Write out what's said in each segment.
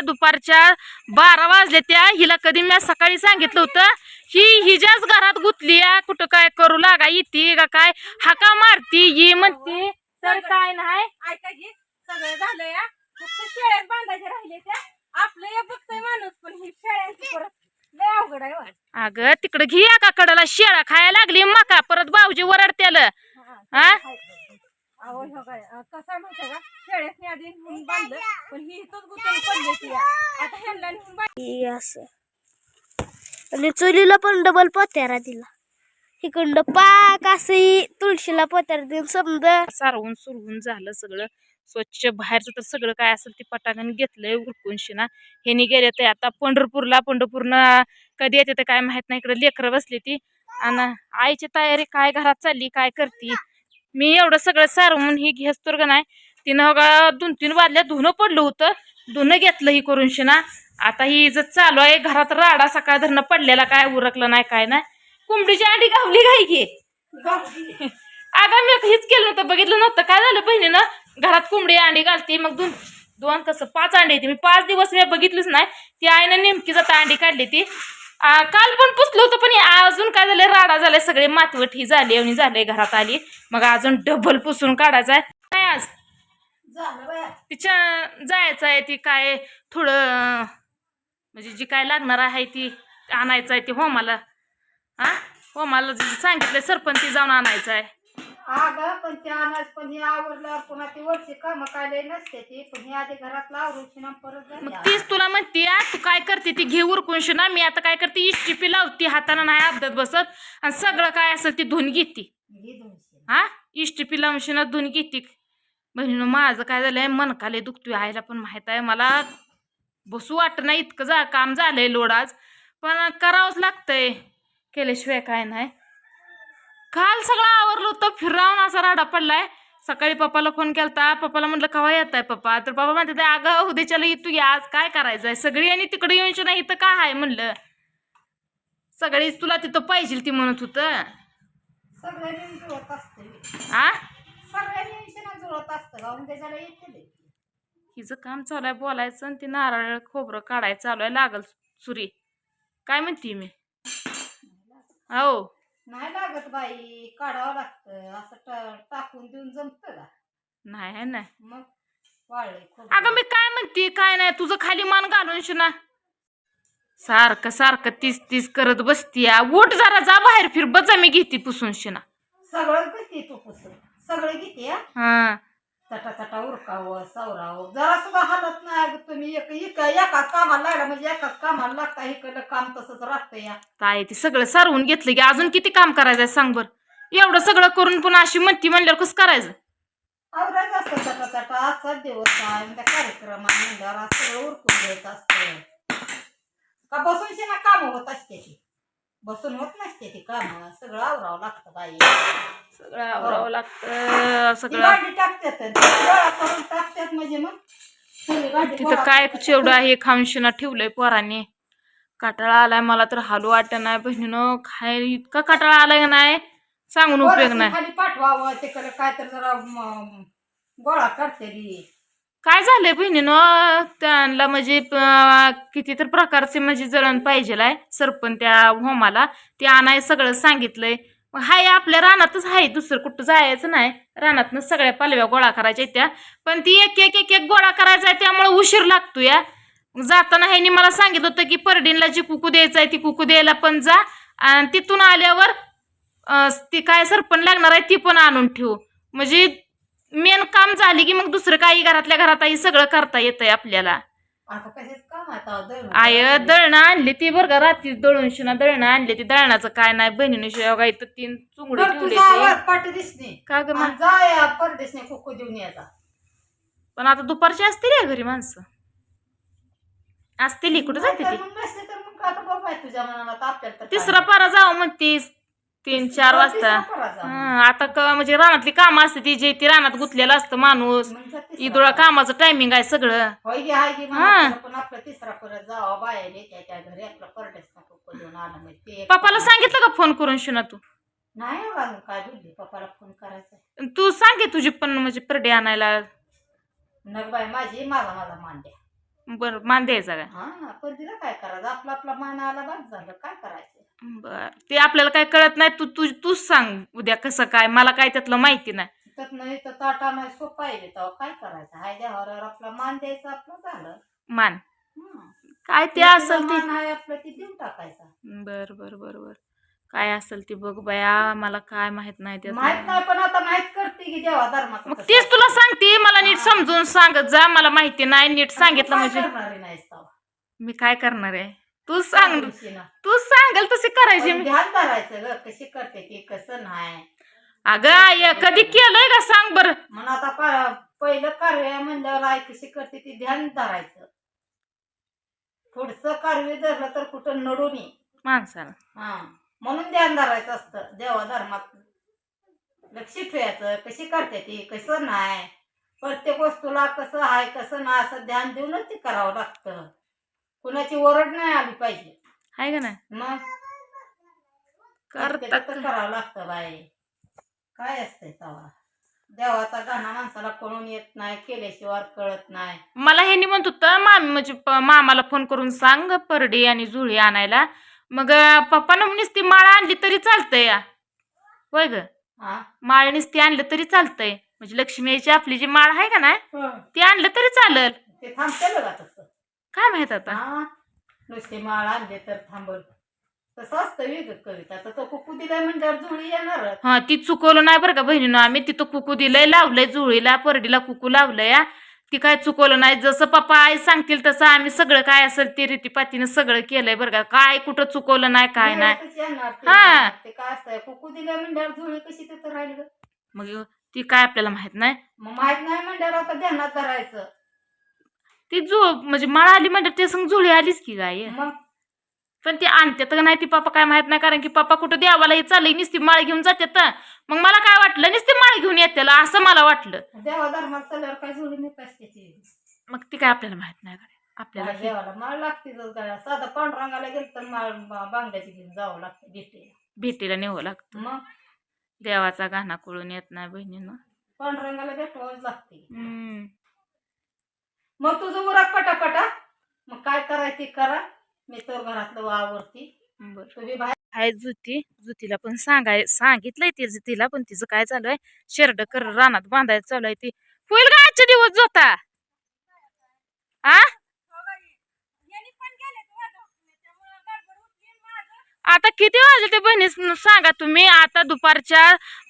दुपारच्या बारा वाजले त्या हिला कधी मी सकाळी सांगितलं होतं ही हिच्याच घरात गुतली या कुठं काय करू लागा येते का काय हाका मारती ये म्हणते. तर काय नाही. ऐका सगळं झालं या. फक्त शेळ्यात बांधायचे राहिले त्या. आपलं बघतोय माणूस पण ही शेळ्यांची परत लय अवघड आहे. अगं तिकडं घे का कडला शेळा खायला लागली मका परत भाऊजी वरडत्याल. हा. अहो ह्यो काय अं, कसं आहे माहितीये का? शेळ्यासनी आधी नेऊन बांधलं पण ही इथंच गुतून पडली ती या. आता ह्यांना नेऊन बांध ही असं. आणि चुलीला पण डबल पोत्यारा दिला. इकडं पाक असं तुळशीला पोत्यारा दिला समजा सारवून सुरवून झालं सगळं. स्वच्छ बाहेरचं तर सगळं काय असेल ते पटाकन घेतलंय उरकून शिना. ह्यानी गेले ते आता पंढरपूरला पंढरपूरनं कधी येते तर काय माहीत नाही. इकडे लेकरं बसली ती. आणि आईची तयारी काय घरात चालली काय करती? मी एवढं सगळं सारवून ही घेस तर का नाही? तिनं बघा दोन तीन वाजल्या धुणं पडलं होतं. धुणं घेतलं ही करून शिना. आता ही जर चालू आहे. घरात राडा सकाळ धरणं पडलेला काय उरकलं नाही काय नाही. कोंबडीची अंडी गावली काय की? अगं मी हेच केलं नव्हतं बघितलं नव्हतं. काय झालं बहिणीनं? घरात कोंबडी अंडी घालते मग दोन दोन कसं पाच अंडी येते मी पाच दिवस मी बघितलंच नाही. ती आईनं नेमकी जाता अंडी काढली ती काल पण पुसलं होतं पण हे अजून काय झालं राडा झालाय सगळे मातवट ही झाली आणि झाले घरात आली. मग अजून डबल पुसून काढायचं आहे काय आज तिच्या जायचं आहे ती काय थोडं म्हणजे जी काय लागणार आहे ती आणायचं आहे ती होमाला हा होमाला जे सांगितलंय सरपंच ती जाऊन आणायचं आहे अगं पण ते अनाज पण हे आवडलं. पुन्हा ती वरची कामं काय नसते ती. पण हे आधी ना परत मग जाते. तीच तुला म्हणते आ, तू काय करते? ती घे उरकून ना मी आता काय करते? इष्टिपी लावते. हाताने नाही अपदात बसत. आणि सगळं काय असेल ती धुवून घेते. घे दोनशे हा इष्टिपी लावून शिना धुवून घेते. बहिणीनं माझं काय झालंय? मनकाले दुखतोय? आईला पण माहीत आहे. मला बसू वाटत नाही. इतकं जा काम झालंय लोड आज. पण करावंच लागतंय. केल्याशिवाय काय नाही. काल सगळं आवरलं होतं. फिरावून असा राडा पडलाय. सकाळी पप्पाला फोन केलता. पप्पाला म्हटलं कवा येत आहे पप्पा? तर पप्पा म्हणते अगं उद्याच्याला तू या. आज काय करायचं आहे सगळी आणि तिकडे येऊन नाही इथं काय आहे म्हणलं. सगळीच तुला तिथं पाहिजे ती म्हणत होतं. हिचं काम चालू आहे बोलायचं आणि ती नारळ खोबरं काढायचं चालू आहे लागल सुरी. काय म्हणते मी? हो नाही लागत बाई काढावं लागतं. असं टा- टाकून देऊन जमतं का? नाही नाही मग वाळले खूप अगं मी काय म्हणते काय नाही तुझं खाली मान घालून शिना. सारखं सारखं तीस तीस करत बसती उठ जरा जा बाहेर फिर. बजा मी घेते पुसून शिना. सगळं किती तू पुसून. सगळं हा? हा. चटा चटा उरकावं सवरावं. जरा सुद्धा हालत नाही अगं तुम्ही. एक एक- एकाच कामाला लागला म्हणजे एकाच कामाला लागता. इकडलं काम तसंच राहतं या. काय ते सगळं सारवून घेतलं की अजून किती काम करायचंय सांग बर. एवढं सगळं करून पण अशी म्हणती म्हणल्यावर कसं करायचं? आवरायचं असतं चटा चटा आजचा दिवस आहे. म्हणजे कार्यक्रम आहे. म्हणल्यावर आज सगळं उरकून द्यायचं असतं. का बसून ना कामं होत असते ती? बसून होत नसते ती कामं. सगळं आवरावं लागतं बाई. सगळं आवरावं लागतं ती सगळं. भांडी टाकतात ती गोळा करून टाकतात म्हणजे मग. सगळी तिथं गोळा काय करतात. चेवढं आहे खाऊन शिना ठेवलंय पोराने. काटाळा आलाय मला तर हालू वाटत नाही. बहिणीनं खाय इतका काटाळा आलाय का नाही? सांगून उपयोग पोरासनी नाही. खाली पाठवावं. तिकडे काय तर जरा म, गोळा करते ती. काय झालंय बहिणीनं? त्यांना म्हणजे किती तर प्रकारचे म्हणजे जळण पाहिजे आहे सरपण त्या होमाला. ते आणाय सगळं सांगितलंय. हाय आपल्या रानातच आहे दुसरं कुठं जायचं नाही. रानातनं सगळ्या पालव्या गोळा करायच्या त्या. पण ती एक एक एक एक गोळा करायचा आहे त्यामुळे उशीर लागतो या जाताना ह्यानी मला सांगितलं होतं की परडीनला जी कुकू द्यायचं आहे ती कुकू द्यायला पण जा. आणि तिथून आल्यावर ती काय सरपण लागणार आहे ती पण आणून ठेवू. म्हणजे मेन काम झाली की मग दुसरं काही घरातल्या घरातही सगळं करता येतंय आपल्याला. आता कशाच काम आहे? आता दळण आय. दळणं आणली ती बरं का रात्री दळून शिना दळणं आणली ती. दळणाचं काय नाही बहिणीने शिवाय काय तर तीन चुंगडी बरं, ठेवली तुझा ती. आवाज पाठी दिसणे का ग या परदेशने देऊन पण आता दुपारची असते रे घरी माणसं? असतील कुठं जाते ती? मग नसले तर मग आता बघ माहिती तुझ्या मनाला तर आपल्याला तर तिसरा पारा जावं म्हणतीस. तीन चार वाजता. पारा. आता क म्हणजे रानातली कामं असते ती जे ती रानात गुंतलेलं असतं माणूस. मग इदुळा. कामाचं टायमिंग आहे सगळं. होय गे हाय गे हा. म्हणा, पण आपला तिसरा परत जावा बायाले त्याच्या घरी आपला परदेश कुकू देऊन आला म्हणजे ते पप्पाला सांगितलं का फोन करून शिना तू? नाही हो अजून काय बोलली? पप्पाला फोन करायचा तू सांगे तुझी पण म्हणजे परडे आणायला. नग बाय माझी माझा माझा मांड्या. बर मान द्यायचा का हा परतीला काय करायचं? आपला आपला मान आला बस झालं. काय करायचं? बर ते आपल्याला काय कळत नाही. तू तू तूच सांग उद्या कसं काय? मला काय त्यातलं माहिती नाही. त्यात नाही तर ताटा नाही सोपा आहे तेव्हा. काय करायचं? हाय आपला मान द्यायचा आपलं झालं. मान. हं. काय ते असेल ते. मान आहे आपलं ती देऊन टाकायचा. बर बर बर बर. काय असेल ते बघ बया मला काय माहीत नाही माहीत त्यात नाही पण आता माहीत करते की देवा धर्माचं मग कसं तेच. तुला सांगते मला नीट. समजून सांगत जा मला माहिती नाही नीट सांगितलं काय म्हणजे. करणारी नाहीस तेव्हा? मी काय करणार आहे? तू सांग दिवशी ना. तू सांगाल तसे करायचे पण मी. ध्यान धरायचं ग कशी करते ती कसं नाही. अगं आय कधी केलंय का सांग बर. म्हणून आता प- पहिलं कार्य म्हणल्यावर आई कशी करते ती ध्यान धरायचं. पुढचं कार्य धरलं तर कुठं नडून माणसाला. हा. म्हणून ध्यान धरायचं असतं. देवा धर्मात लक्ष ठेवायचं. कशी करते ती? कसं नाही? प्रत्येक वस्तूला कसं आहे कसं नाही असं ध्यान देऊनच ते करावं लागतं. कुणाची ओरड नाही आली पाहिजे. आहे का नाही? मग? करतात प्रत्येकाचं करावं लागतं बाई. काय असतंय तवा? देवाचा गाणं माणसाला कळून येत नाही केल्याशिवाय कळत नाही. मला ह्यांनी म्हणत होतं मामी म्हणजे प- मामाला फोन करून सांग परडी आणि जुळी आणायला. मग पप्पानं नुसती माळ आणली तरी चालतंय. या होय ग? हा. माळ नुसती आणलं तरी चालतंय. म्हणजे लक्ष्मी आईची आपली जी माळ आहे का नाही ती आणलं तरी चालल. ते थांबते का तसं. काय माहीत आता? हा. नुसते माळ आणले तर थांबल. तसं असतं वेग कविता. तर तो कुकू दिलाय म्हणल्यावर जुळी येणारच हा ती चुकवलं नाही बरं का बहिणीनं. आम्ही तिथं कुकू दिलंय लावलंय जुळीला परडीला कुकू लावलंय हा. ती काय चुकवलं नाही जसं पप्पा आई सांगतील तसं आम्ही सगळं काय असेल ते रीतीपातीनं सगळं केलंय बरं का काय कुठं चुकवलं नाही काय नाही ते. हा. ते काय असतंय कुकू दिलाय म्हणल्यावर जुळी कशी तिथं राहिली गं? मग ती काय आपल्याला माहीत नाही मग माहीत नाही म्हणल्यावर आता ध्यानात धरायचं ती जु म्हणजे माळ आली म्हणजे ते संग जुळी आलीच की गाय मग पण ती आणते तर नाही ती पप्पा काय माहीत नाही कारण की पप्पा कुठं देवाला चाललंय नुसती माळ घेऊन जाते तर मग मला काय वाटलं नुसती माळ घेऊन येते असं मला वाटलं. देवा धर्मात चालल्यावर काय असते ती? मग ती काय आपल्याला माहीत नाही. आपल्याला देवाला माळ गळ्यात साधा पांडुरंगाला गेलं तर माळ बांगड्याची घेऊन जावं लागते भेटे भेटीला नेवं लागतं. मग? देवाचा गाणा कळून येत नाही बहिणीनं. पांडुरंगाला भेटवावंच लागते. मग तुझं उरात पटापटा. मग काय करायचं करा. मी तर घरातलं आवरती. बरं. तुम्ही बाहेर आहे जुती. जुतीला पण सांगाय सांगितलंय तिचं तिला पण तिचं काय चालू आहे? शेरड कर रानात बांधायचं चालू आहे ती. होईल का आजचे दिवस जोता? आ? आता किती वाजले ते बहिणीस सांगा तुम्ही? आता दुपारच्या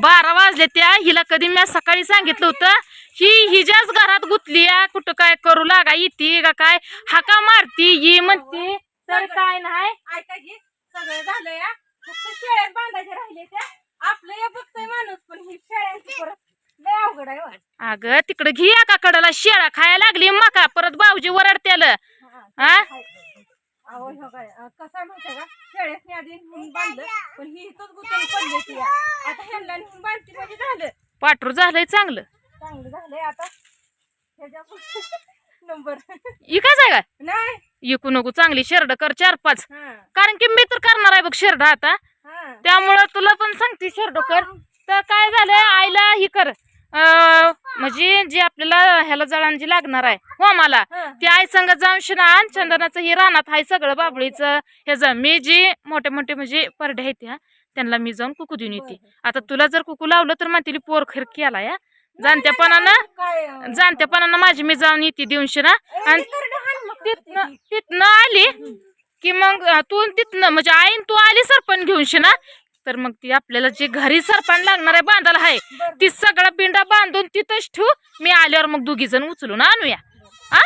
बारा वाजले त्या. हिला कधी मी सकाळी सांगितलं होतं ही हिच्याच घरात गुतली कुठं काय करू लागा येते का काय? हाका मारती ये म्हणते. तर काय नाही. ऐका की सगळं झालं या. फक्त शेळ्यात बांधायचे राहिले त्या. आपलं हे बघतोय माणूस पण ही शेळ्यांची परत लय अवघड आहे वाट अगं तिकडं घे का कडला शेळा खायला लागली मका परत भाऊजी वरडत्याल. हा? अहो ह्यो काय अं, कसं आहे माहितीये का? शेळ्यासनी आधी नेऊन बांधलं पण ही इथंच गुतून पडली ती या. आता ह्यांना नेऊन बांधती म्हणजे झालं. पाठरू झालंय चांगलं. चांगलं झालंय आता. ह्याच्या नंबर. आहे का नाही. इकू नको चांगली शेरड कर चार पाच. हा. कारण की मी तर करणार आहे बघ शेरड आता. हा. त्यामुळं तुला पण सांगते शेरड कर. तर काय झालंय आईला ही कर. अं, म्हणजे जे आपल्याला ह्याला जळांजी लागणार आहे हो मला हा. ती आई संग जाऊन शिना चंदनाचं हे रानात आहे सगळं बाबळीचं. ह्याचं मी जी मोठे मोठे म्हणजे परडे आहेत ह्या त्यांना मी जाऊन कुकू देऊन येते. आता तुला जर कुकू लावलं तर मग तिला पोर खीर केला या जाणत्यापणानं जाणत्यापणानं माझी मी जाऊन येते देऊन शिना आणि तिथनं तिथनं आली की मग तू तिथनं म्हणजे आईन तू आली सरपण घेऊन शिना तर मग ती आपल्याला जे घरी सरपण लागणार आहे बांधायला आहे ती सगळा पिंडा बांधून तिथंच ठेवू मी आल्यावर मग दोघी जण उचलून आणूया. आ?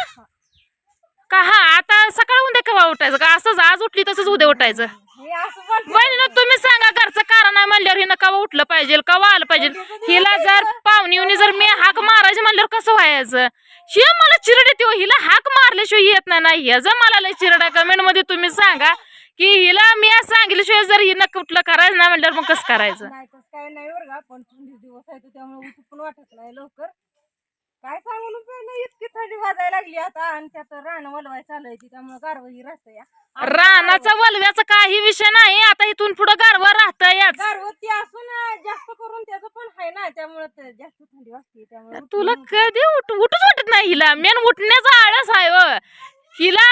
का हा आता सकाळ उद्या केव्हा उठायचं? का असंच आज उठली तसंच उद्या उठायचं. बहिणीनं तुम्ही सांगा घरचं कारण आहे म्हणल्यावर हिनं कवा उठलं पाहिजे कवा आलं पाहिजे? हिला जर पाहुणी जर मी हाक मारायचे म्हणल्यावर कसं व्हायचं? हे मला चिरड येते हो. हिला हाक मारल्याशिवाय येत नाही नाही हे जर मला लय चिरडा कमेंटमध्ये तुम्ही सांगा की हिला मी आज सांगितल्याशिवाय जर हिनं कुठलं करायचं नाही म्हणल्यावर मग कसं करायचं? काय नाही बरं का पण दिवस आहे त्यामुळे उठू पण वाटत नाही लवकर. काय सांगून उपयोग नाही इतकी थंडी वाजायला लागली आता. आणि त्यात रान वलवाय चालू आहे त्यामुळे गारवही राहतं या रानाचा वलव्याचा काही विषय नाही. आता इथून पुढं गारवा राहतं याच गारवती असून जास्त करून त्याचं पण आहे ना. त्यामुळे जास्त थंडी वाजते. त्यामुळे तुला कधी उठ उठूच वाटत नाही हिला. मेन उठण्याचा आळस आहे व. हिला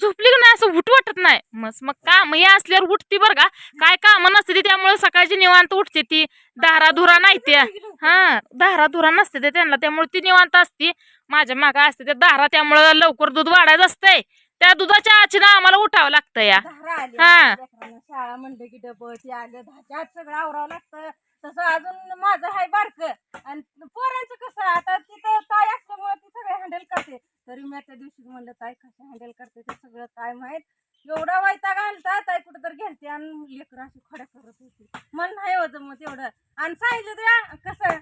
झोपली का नाही असं उठ वाटत नाही. मस्त मग काम हे असल्यावर उठती बरं का? काय काम नसते ती त्यामुळे सकाळची निवांत उठते ती. धारा धुरा नाही त्या. हा धारा धुरा नसते ते त्यांना. त्यामुळे ती निवांत असते. माझ्या मागा असते त्या दारा त्यामुळे लवकर दूध वाढायचं असतंय. त्या दुधाच्या आचीनं आम्हाला उठावं लागतं या. धारा आली हा. लेकरांना. शाळा म्हणलं की डबल ते आलं दहाच्या आत सगळं आवरावं लागतं. तसं अजून माझं हाय बारक. आणि पोरांचं कसं आता तिथं ताई असल्यामुळे ती सगळे हँडल करते. तरी मी त्या दिवशी म्हणलं ताई कसं हँडल करते ते सगळं काय माहीत? एवढा वैताग घालता ताई कुठं तर घ्यायची आणि लेकरं अशी खड्या करत होती. मन नाही होतं मग तेवढं आणि सांगितलं तरी आ- कसं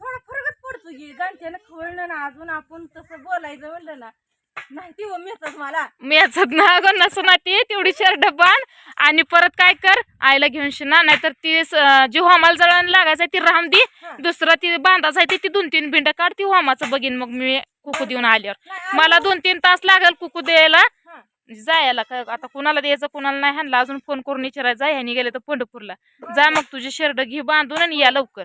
थोडा फरकच पडतो की गांठ्यानं खवळलं ना अजून आपण तसं बोलायचं म्हणलं ना नाही ती मिळतात मला. मेचत ना गं नसं ना ती तेवढी शर्ट बांध आणि परत काय कर आईला घेऊन शिना नाहीतर ती जी होमाला जळण लागायचं ती राहून दे. हा. दुसरं ती बांधायचं आहे ते दोन तीन भिंड काढ ती होमाचं बघीन मग मी कुकू देऊन आल्यावर. मला दोन तीन तास लागेल कुकू द्यायला. हा. जायला आता कुणाला द्यायचं कुणाला नाही हाणला अजून फोन करून विचारायचं जा ह्यानी गेले तर पंढरपूरला. जा मग तुझी शर्ट घे बांधून आणि या लवकर.